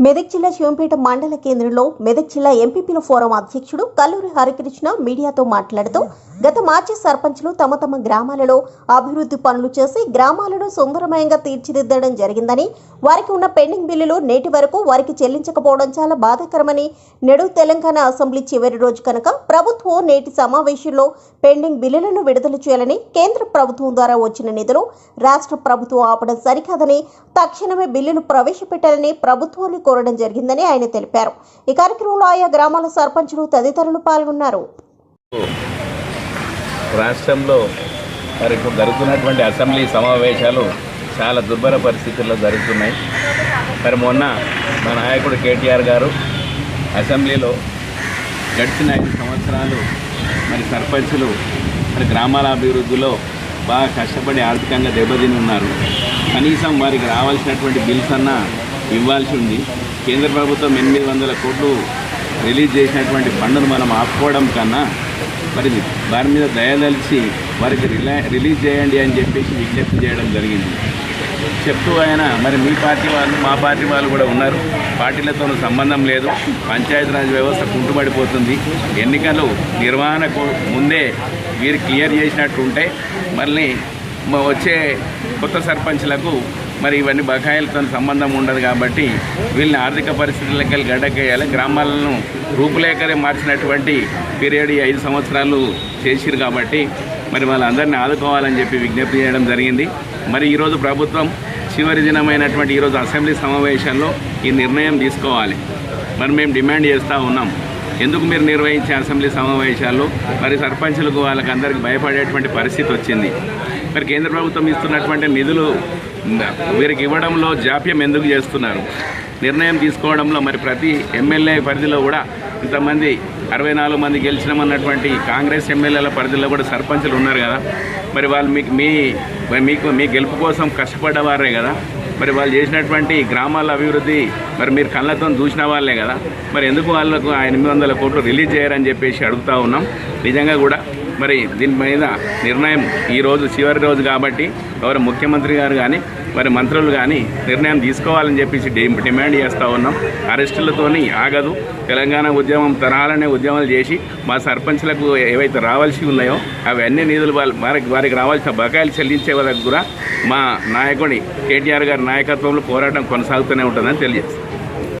మెదక్ జిల్లా శివంపేట మండల కేంద్రంలో మెదక్ జిల్లా ఎంపీపీల ఫోరం అధ్యక్షుడు కల్లూరి హరికృష్ణ మీడియాతో మాట్లాడుతూ గత మాజీ సర్పంచ్లు తమ తమ గ్రామాలలో అభివృద్ధి పనులు చేసి గ్రామాలను సుందరమయంగా తీర్చిదిద్దడం జరిగిందని వారికి ఉన్న పెండింగ్ బిల్లులు నేటి వరకు వారికి చెల్లించకపోవడం చాలా బాధాకరమని నెడు తెలంగాణ అసెంబ్లీ చివరి రోజు కనుక ప్రభుత్వం నేటి సమావేశంలో పెండింగ్ బిల్లులను విడుదల చేయాలని కేంద్ర ప్రభుత్వం ద్వారా వచ్చిన నిధులు రాష్ట్ర ప్రభుత్వం ఆపడం సరికాదని తక్షణమే బిల్లులు ప్రవేశపెట్టాలని ప్రభుత్వాన్ని కోరడం జరిగిందని ఆయన తెలిపారు. ఈ కార్యక్రమంలో ఆయా గ్రామాల సర్పంచులు తదితరులు పాల్గొన్నారు. రాష్ట్రంలో మరి ఇప్పుడు జరుగుతున్నటువంటి అసెంబ్లీ సమావేశాలు చాలా దుర్భర పరిస్థితుల్లో జరుగుతున్నాయి. మరి మొన్న మా నాయకుడు కేటీఆర్ గారు అసెంబ్లీలో గడిచిన ఐదు సంవత్సరాలు మరి సర్పంచులు మరి గ్రామాల అభివృద్ధిలో బాగా కష్టపడి ఆర్థికంగా దెబ్బతిని ఉన్నారు. కనీసం వారికి రావాల్సినటువంటి బిల్స్ అన్నా ఇవ్వాల్సి ఉంది. కేంద్ర ప్రభుత్వం ఎనిమిది వందల కోట్లు రిలీజ్ చేసినటువంటి ఫండ్ను మనం ఆపుకోవడం కన్నా మరి వారి మీద దయదలిచి వారికి రిలా రిలీజ్ చేయండి అని చెప్పేసి విజ్ఞప్తి చేయడం జరిగింది. చెప్తూ ఆయన మరి మీ పార్టీ వాళ్ళు మా పార్టీ వాళ్ళు కూడా ఉన్నారు. పార్టీలతో సంబంధం లేదు. పంచాయతీరాజ్ వ్యవస్థ కుంటుపడిపోతుంది ఎన్నికలు నిర్వహణకు ముందే వీరు క్లియర్ చేసినట్టు ఉంటే మళ్ళీ వచ్చే కొత్త సర్పంచ్లకు మరి ఇవన్నీ బకాయిలతో సంబంధం ఉండదు కాబట్టి వీళ్ళని ఆర్థిక పరిస్థితులకి వెళ్ళి గడ్డకేయాలి. గ్రామాలను రూపులేఖలే మార్చినటువంటి పీరియడ్ ఈ ఐదు సంవత్సరాలు చేసిరు కాబట్టి మరి వాళ్ళందరినీ ఆదుకోవాలని చెప్పి విజ్ఞప్తి చేయడం జరిగింది. మరి ఈరోజు ప్రభుత్వం చివరి దినమైనటువంటి ఈరోజు అసెంబ్లీ సమావేశాల్లో ఈ నిర్ణయం తీసుకోవాలి. మరి మేము డిమాండ్ చేస్తూ ఉన్నాం. ఎందుకు మీరు నిర్వహించే అసెంబ్లీ సమావేశాల్లో? మరి సర్పంచులకు వాళ్ళకందరికీ భయపడేటువంటి పరిస్థితి వచ్చింది. మరి కేంద్ర ప్రభుత్వం ఇస్తున్నటువంటి నిధులు వీరికి ఇవ్వడంలో జాప్యం ఎందుకు చేస్తున్నారు? నిర్ణయం తీసుకోవడంలో మరి ప్రతి ఎమ్మెల్యే పరిధిలో కూడా ఇంతమంది అరవై నాలుగు మంది గెలిచినామన్నటువంటి కాంగ్రెస్ ఎమ్మెల్యేల పరిధిలో కూడా సర్పంచులు ఉన్నారు కదా. మరి వాళ్ళు మీకు మీ మరి మీకు మీ గెలుపు కోసం కష్టపడ్డవారే కదా. మరి వాళ్ళు చేసినటువంటి గ్రామాల అభివృద్ధి మరి మీరు కళ్ళతో చూసిన వాళ్ళే కదా. మరి ఎందుకు వాళ్ళకు ఆ ఎనిమిది వందల కోట్లు రిలీజ్ చేయరని చెప్పేసి అడుగుతా ఉన్నాం. నిజంగా కూడా మరి దీని మీద నిర్ణయం ఈ రోజు చివరి రోజు కాబట్టి ఎవరు ముఖ్యమంత్రి గారు కానీ మరి మంత్రులు కానీ నిర్ణయం తీసుకోవాలని చెప్పేసి డిమాండ్ చేస్తూ ఉన్నాం. అరెస్టులతోని ఆగదు. తెలంగాణ ఉద్యమం తరాలనే ఉద్యమాలు చేసి మా సర్పంచ్లకు ఏవైతే రావాల్సి ఉన్నాయో అవన్నీ నిధులు వారికి వారికి రావాల్సిన బకాయిలు చెల్లించే వరకు కూడా మా నాయకుడి కేటీఆర్ గారి నాయకత్వంలో పోరాటం కొనసాగుతూనే ఉంటుందని తెలియజేస్తాం